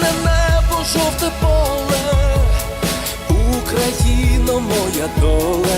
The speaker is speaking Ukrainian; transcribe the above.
Блакитне небо, жовте поле, Україно, моя доле,